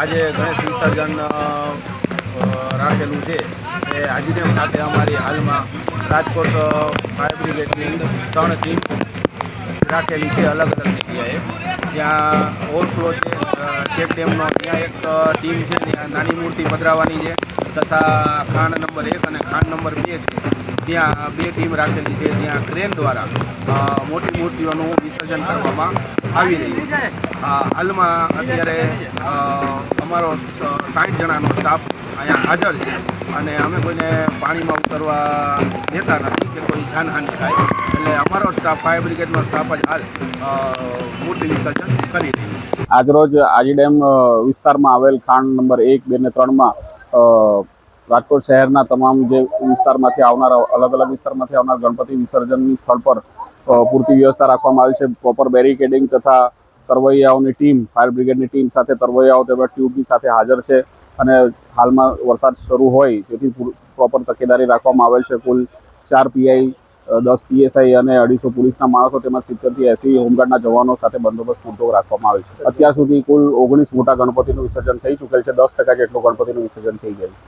આજે ગણેશ વિસર્જન રાખેલું છે. એ હાજીડેમ ખાતે અમારી હાલમાં રાજકોટ ફાયર બ્રિગેડની ત્રણ ટીમ રાખેલી છે અલગ અલગ જગ્યાએ. જ્યાં ઓવરફ્લો છે ચેક ડેમનો ત્યાં એક ટીમ છે, ત્યાં નાની મૂર્તિ પધરાવવાની છે, તથા ખાંડ નંબર એક અને ખાંડ નંબર બે છે. ત્યાં બે ટીમ રાખેલી છે ત્યાં ક્રેન દ્વારા મોટી મૂર્તિઓનું વિસર્જન કરવામાં આવી રહ્યું છે. હાલમાં અત્યારે અમારો સાઠ જણાનો સ્ટાફ અહીંયા હાજર છે. અને અમે કોઈને પાણીમાં ઉતરવા દેતા નથી કે કોઈ જાનહાનિ થાય. એટલે અમારો સ્ટાફ ફાયર બ્રિગેડનો સ્ટાફ જ હાલ મૂર્તિ વિસર્જન કરી રહ્યું છે. આજરોજ આજી ડેમ વિસ્તારમાં આવેલ ખાંડ નંબર એક, બે ને ત્રણમાં રાજકોટ શહેરના તમામ જે વિસ્તારમાંથી આવનારા, અલગ અલગ વિસ્તારમાંથી આવનાર ગણપતિ વિસર્જનની સ્થળ પર પૂરતી વ્યવસ્થા રાખવામાં આવી છે. પ્રોપર બેરિકેડિંગ તથા તરવૈયાઓની ટીમ, ફાયર બ્રિગેડની ટીમ સાથે તરવૈયાઓ તેમજ ટ્યુબની સાથે હાજર છે અને હાલમાં વરસાદ શરૂ હોય તેથી પ્રોપર તકેદારી રાખવામાં આવેલ છે. કુલ ચાર પીઆઈ દસ પીએસઆઈ અને અઢીસો પોલીસના માણસો તેમજ સિત્તેરથી એસી હોમગાર્ડના જવાનો સાથે બંદોબસ્ત પૂરતો રાખવામાં આવે છે. અત્યાર સુધી કુલ ઓગણીસ મોટા ગણપતિનું વિસર્જન થઈ ચૂકેલ છે. દસ ટકા જેટલું ગણપતિનું વિસર્જન થઈ ગયું